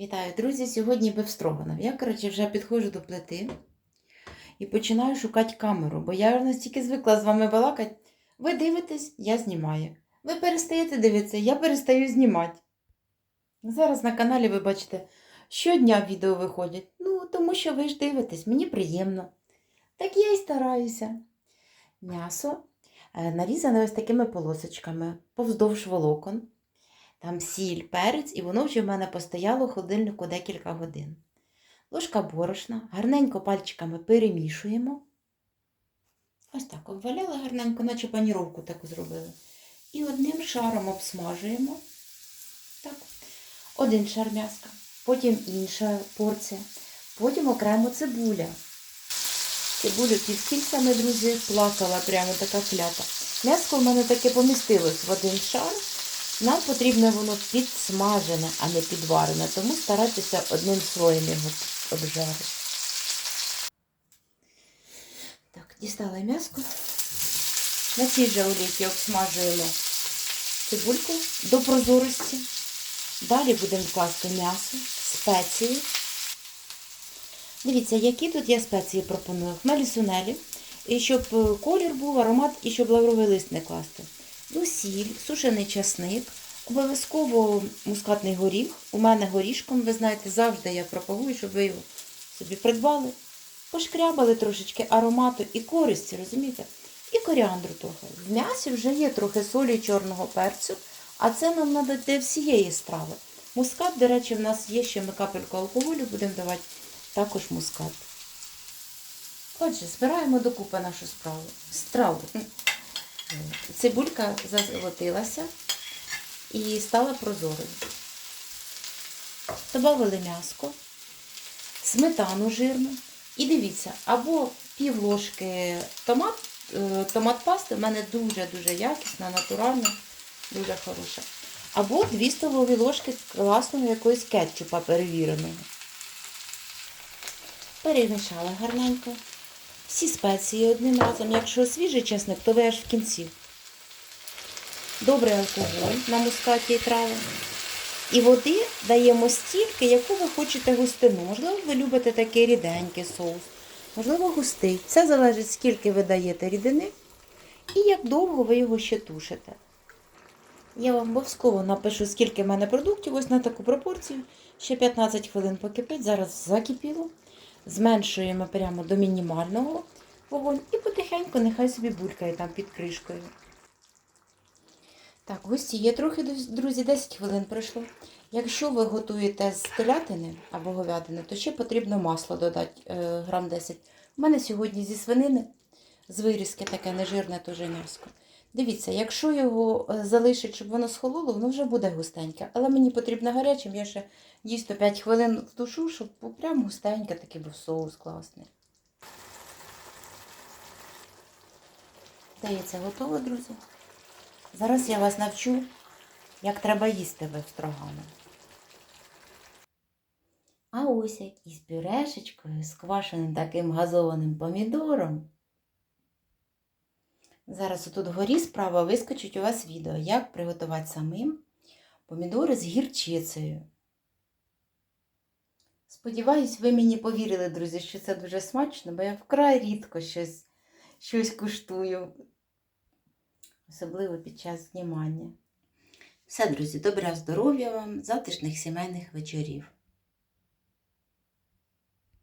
Вітаю, друзі! Сьогодні бифстроганов. Я, коротше, вже підходжу до плити і починаю шукати камеру, бо я настільки звикла з вами балакати. Ви дивитесь, я знімаю. Ви перестаєте дивитися, я перестаю знімати. Зараз на каналі ви бачите, щодня відео виходять. Ну, тому що ви ж дивитесь, мені приємно. Так я і стараюся. М'ясо е, нарізане ось такими полосочками повздовж волокон. Там сіль, перець, і воно вже в мене постояло в холодильнику декілька годин. Ложка борошна, гарненько пальчиками перемішуємо. Ось так обваляли гарненько, наче паніровку таку зробили. І одним шаром обсмажуємо. Так. Один шар м'яска, потім інша порція, потім окремо цибуля. Цибулю кільцями, друзі, плакала прямо така клята. М'яско в мене таке помістилось в один шар. Нам потрібно воно підсмажене, а не підварене, тому старайтеся одним слоєм його обжарити. Так, дістала м'яско. На цій же олійці обсмажуємо цибульку до прозорості. Далі будемо класти м'ясо, спеції. Дивіться, які тут я спеції пропоную. Хмелі сунелі, і щоб е, колір був, аромат, і щоб лавровий лист не класти. Сіль, сушений часник, обов'язково мускатний горіх. У мене горішком, ви знаєте, завжди я пропагую, щоб ви його собі придбали. Пошкрябали трошечки аромату і користі, розумієте? І коріандру трохи. В м'ясі вже є трохи солі і чорного перцю, а це нам треба для всієї страви. Мускат, до речі, в нас є ще ми капельку алкоголю, будемо давати також мускат. Отже, збираємо докупи нашу справу. Страву. Цибулька зазолотилася і стала прозорою. Добавили м'яско, сметану жирну. І дивіться, або пів ложки томат, е, томат пасти, в мене дуже-дуже якісна, натуральна, дуже хороша. Або 2 столові ложки класного якогось кетчупа перевіреного. Перемішала гарненько. Всі спеції одним разом. Якщо свіжий чесник, то ви аж в кінці. Добрий алкоголь на мускаті і трави. І води даємо стільки, яку ви хочете густину. Можливо, ви любите такий ріденький соус, можливо, густий. Це залежить, скільки ви даєте рідини і як довго ви його ще тушите. Я вам обов'язково напишу, скільки в мене продуктів, ось на таку пропорцію. Ще 15 хвилин покипить, зараз закипіло. Зменшуємо прямо до мінімального вогонь і потихеньку нехай собі булькає там під кришкою. Так, густі є трохи, друзі, 10 хвилин пройшло. Якщо ви готуєте з телятини або говядини, то ще потрібно масло додати е, грам 10. У мене сьогодні зі свинини, з вирізки таке нежирне теж м'яско. Дивіться, якщо його е, залишить, щоб воно схололо, воно вже буде густеньке. Але мені потрібно гарячим, я ще дійсно 5 хвилин тушу, щоб прям густеньке такий був соус класний. Здається, готово, друзі. Зараз я вас навчу, як треба їсти вивстрогани. А ось як із пюрешечкою, з таким газованим помідором. Зараз отут вгорі справа вискочить у вас відео, як приготувати самим помідори з гірчицею. Сподіваюсь, ви мені повірили, друзі, що це дуже смачно, бо я вкрай рідко щось, щось куштую особливо під час знімання. Все, друзі, доброго здоров'я вам, затишних сімейних вечорів.